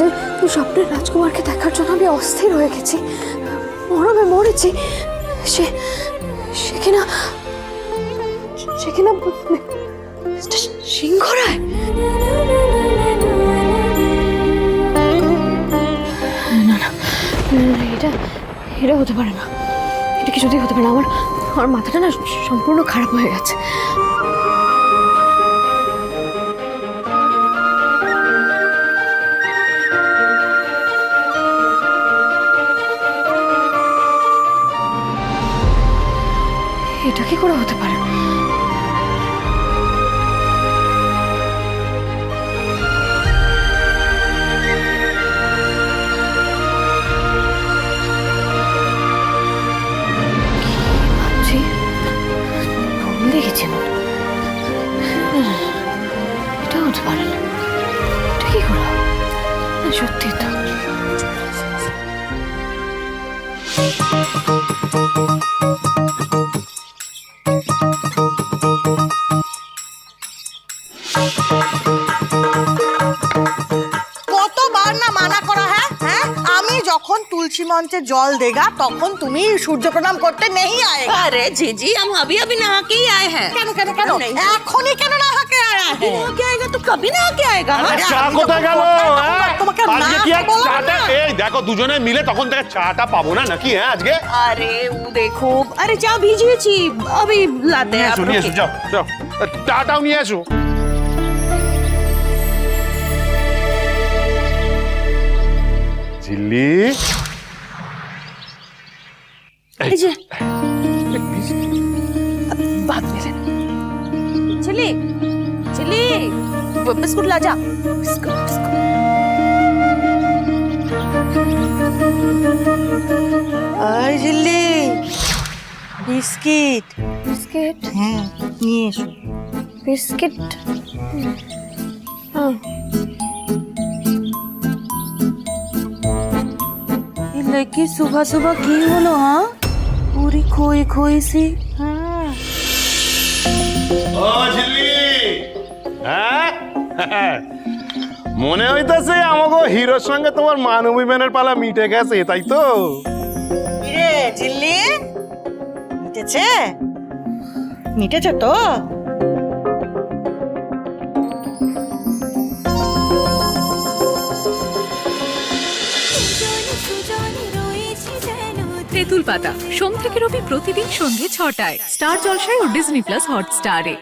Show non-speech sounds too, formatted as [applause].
যে স্বপ্নের রাজকুমারকে দেখার জন্য আমি অস্থির হয়ে গেছি মরমে মরেছি সে সে কিনা সে কিনা সিংহ রায় না, এটা এটা হতে পারে না। এটা কিছুতেই হতে পারে না? আমার আমার মাথাটা না সম্পূর্ণ খারাপ হয়ে গেছে। এটা কি করে হতে পারে? হতে পারে না। এটা সত্যি তো। কতবার না মানা করা হ্যাঁ হ্যাঁ আমি যখন তুলসী মঞ্চে জল দেগা তখন তুমি সূর্য প্রণাম করতে নেই আয়ে अरे जीजी हम अभी अभी नहा के ही आए हैं কেন কেন কেন এখনই কেন না হাকে আয়া अभी नहा के आएगा तो कभी नहा के आएगा हाँ? আরে, চা আমি তো কোথায় গেল বললাম, হ্যাঁ? তোমাকে আজকে না কি আর বললাম চাটা না। এই দেখো দুজনে মিলে তখন থেকে চাটা পাবো না নাকি হ্যাঁ আজকে अरे वो देखो अरे जा भीजिए ची अभी लाते নিয়ে हैं आप এসো নিয়ে এসো रुकिए। যাও যাও চাটাও নিয়ে এসো ঝিল্লি এই যে बात में लेना चिल्ली चिल्ली ब- बिस्कुट ला जा बिस्कुट बिस्कुट ওই ঝিল্লি বিস্কিট বিস্কিট হ্যাঁ নিয়ে এসো বিস্কিট हाँ ये लड़की सुबह सुबह की बोलो हाँ पूरी खोई खोई सी हाँ ও ঝিল্লি হ্যাঁ [laughs] মনে হইতাছে আমাকে হিরোর সঙ্গে তোমার মানবী ম্যানের পালা মিটে গেছে তাই তো? রে ঝিল্লি? মিটেছে? মিটেছে তো। তেঁতুল পাতা সোম থেকে রবি প্রতিদিন সন্ধ্যে ছটায় স্টার জলসায় ও ডিজনি প্লাস হটস্টারে।